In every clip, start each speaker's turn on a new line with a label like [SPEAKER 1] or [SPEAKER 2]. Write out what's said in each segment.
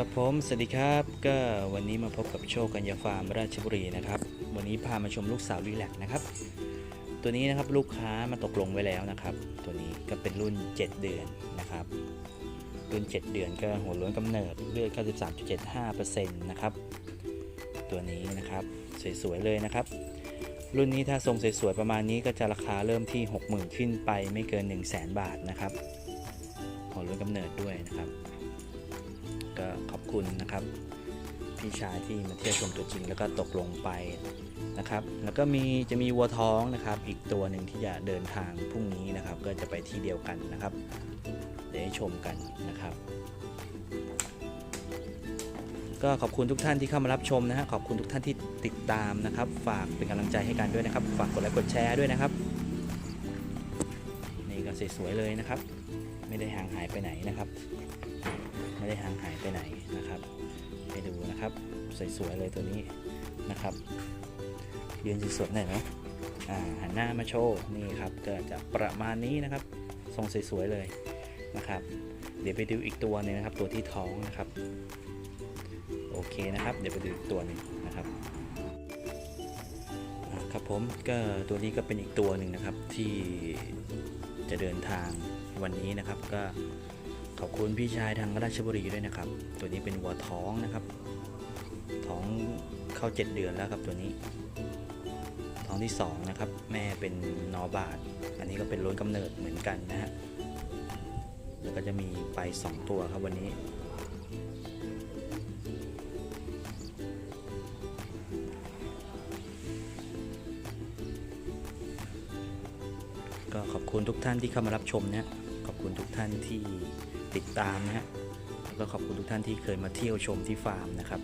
[SPEAKER 1] ครับผม สวัสดีครับ ก็วันนี้มาพบกับโชคกัญญาฟาร์มราชบุรีนะครับ วันนี้พามาชมลูกสาวรีแลกนะครับ ตัวนี้นะครับลูกค้ามาตกลงไว้แล้วนะครับ ตัวนี้ก็เป็นรุ่น 7 เดือนนะครับ รุ่น 7 เดือนก็หัวล้วนกำเนิดเลือด93.75%นะครับ ตัวนี้นะครับสวยๆเลยนะครับ รุ่นนี้ถ้าทรงสวยๆประมาณนี้ก็จะราคาเริ่มที่ 60,000 ขึ้นไปไม่เกิน 1 0 0 0 0แบาทนะครับ หัวล้วนกำเนิดด้วยนะครับ คุณนะครับ พี่ชายที่มาเที่ยวชมตัวจริงแล้วก็ตกลงไปนะครับ แล้วก็มีจะมีวัวท้องนะครับ อีกตัวหนึ่งที่จะเดินทางพรุ่งนี้นะครับ ก็จะไปที่เดียวกันนะครับเดี๋ยวให้ชมกันนะครับ ก็ขอบคุณทุกท่านที่เข้ามารับชมนะฮะขอบคุณทุกท่านที่ติดตามนะครับ ฝากเป็นกำลังใจให้กันด้วยนะครับ ฝากกดไลค์กดแชร์ด้วยนะครับนี่ก็สวยๆเลยนะครับ ไม่ได้ห่างหายไปไหนนะครับ ไม่ได้ห่างหายไปไหน นะครับสวยๆเลยตัวนี้นะครับยืนสวยๆหน่อยนะอ่าหันหน้ามาโชว์นี่ครับก็จะประมาณนี้นะครับทรงสวยๆเลยนะครับ เดี๋ยวไปดูอีกตัวหนึงนะครับ ตัวที่ท้องนะครับโอเคนะครับ เดี๋ยวไปดูอีกตัวหนึ่งนะครับครับผมก็ตัวนี้ก็เป็นอีกตัวหนึ่งนะครับที่จะเดินทางวันนี้นะครับ ก็ขอบคุณพี่ชายทางราชบุรีด้วยนะครับ ตัวนี้เป็นวัวท้องนะครับ ท้องเข้า 7 เดือนแล้วครับตัวนี้ ท้องที่ 2 นะครับ แม่เป็นนอบาทอันนี้ก็เป็นล้นกำเนิดเหมือนกันนะฮะแล้วก็จะมีไป 2 ตัวครับวันนี้ ก็ขอบคุณทุกท่านที่เข้ามารับชมนะฮะขอบคุณทุกท่านที่ติดตามนะฮะแล้วก็ขอบคุณทุกท่านที่เคยมาเที่ยวชมที่ฟาร์มนะครับ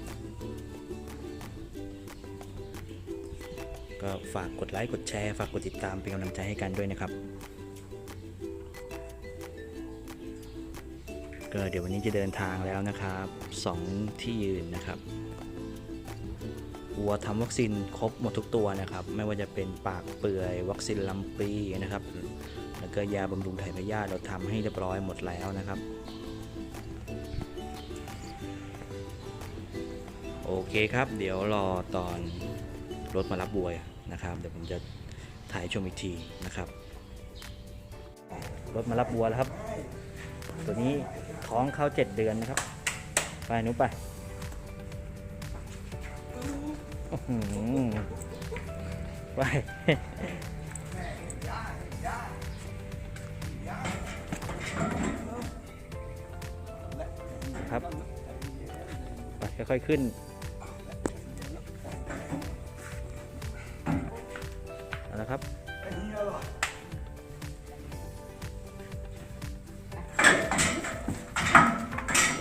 [SPEAKER 1] ก็ฝากกดไลค์กดแชร์ ฝากกดติดตามเป็นกำลังใจให้กันด้วยนะครับ ก็เดี๋ยววันนี้จะเดินทางแล้วนะครับสองที่ยืนนะครับวัวทำวัคซีนครบหมดทุกตัวนะครับ ไม่ว่าจะเป็นปากเปื่อย วัคซีนลำปีนะครับ แล้วก็ยาบำรุงถ่ายพยาธิเราทำให้เรียบร้อยหมดแล้วนะครับ โอเคครับ เดี๋ยวรอตอนรถมารับบัว นะครับ เดี๋ยวผมจะถ่ายชมอีกทีนะครับ รถมารับบัวแล้วครับ ตัวนี้ท้องเข้า 7 เดือนนะครับ ไปนุไปไปครับ ไปค่อยๆขึ้น เอาละครับ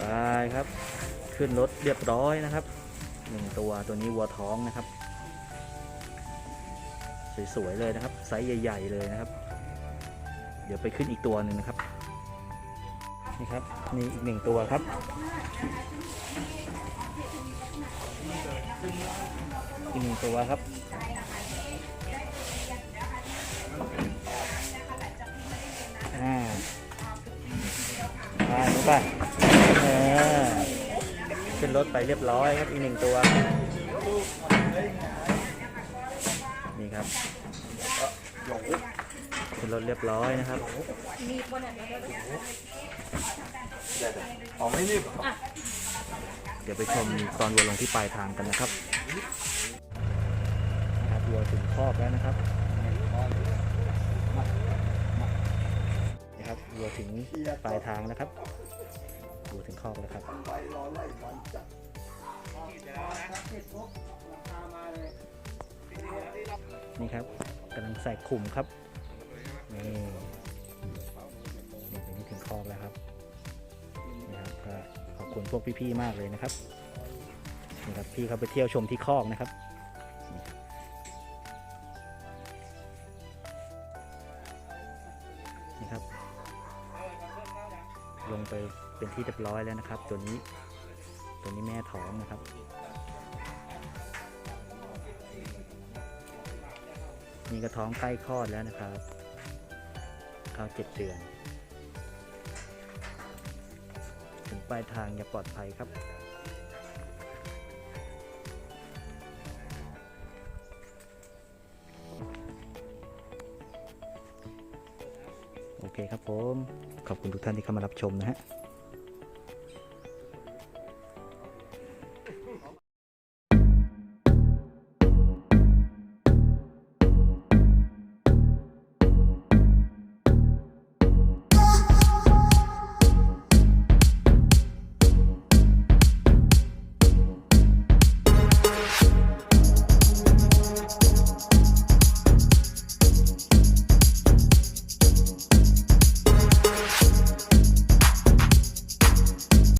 [SPEAKER 1] ได้ครับ ขึ้นรถเรียบร้อยนะครับหนึ่งตัวตัวนี้วัวท้องนะครับ สวยๆเลยนะครับ ไซส์ใหญ่ ๆ เลยนะครับ เดี๋ยวไปขึ้นอีกตัวหนึ่งนะครับ นี่ครับนี่อีกหนึ่งตัวครับอีกหนึ่งตัวครับ ไปเออขึ้นรถไปเรียบร้อยครับอีกหนึ่งตัว นี่ครับขึ้นรถเรียบร้อยนะครับ
[SPEAKER 2] อ๋อไม่รีบ
[SPEAKER 1] เดี๋ยวไปชมตอนวัวลงที่ปลายทางกันนะครับนะครับวัวถึงคอกแล้วนะครับนี่ครับวัวถึงปลายทางนะครับ วัวถึงคอกแล้วครับ
[SPEAKER 2] ไปรอไล่บอลจัด
[SPEAKER 1] นี่ครับกำลังใส่ขุมครับนี่นี่ตรงนี้ถึงคอกแล้วครับนี่ครับก็ขอบคุณพวกพี่ๆมากเลยนะครับนี่ครับพี่เขาไปเที่ยวชมที่คอกนะครับนี่ครับ ลงไปเป็นที่เรียบร้อยแล้วนะครับ ตัวนี้ตัวนี้แม่ท้องนะครับ นี่ก็ท้องใกล้คลอดแล้วนะครับเขาเจ็ดเดือนถึงปลายทางอย่าปลอดภัยครับโอเคครับผม ขอบคุณทุกท่านที่เข้ามารับชมนะฮะ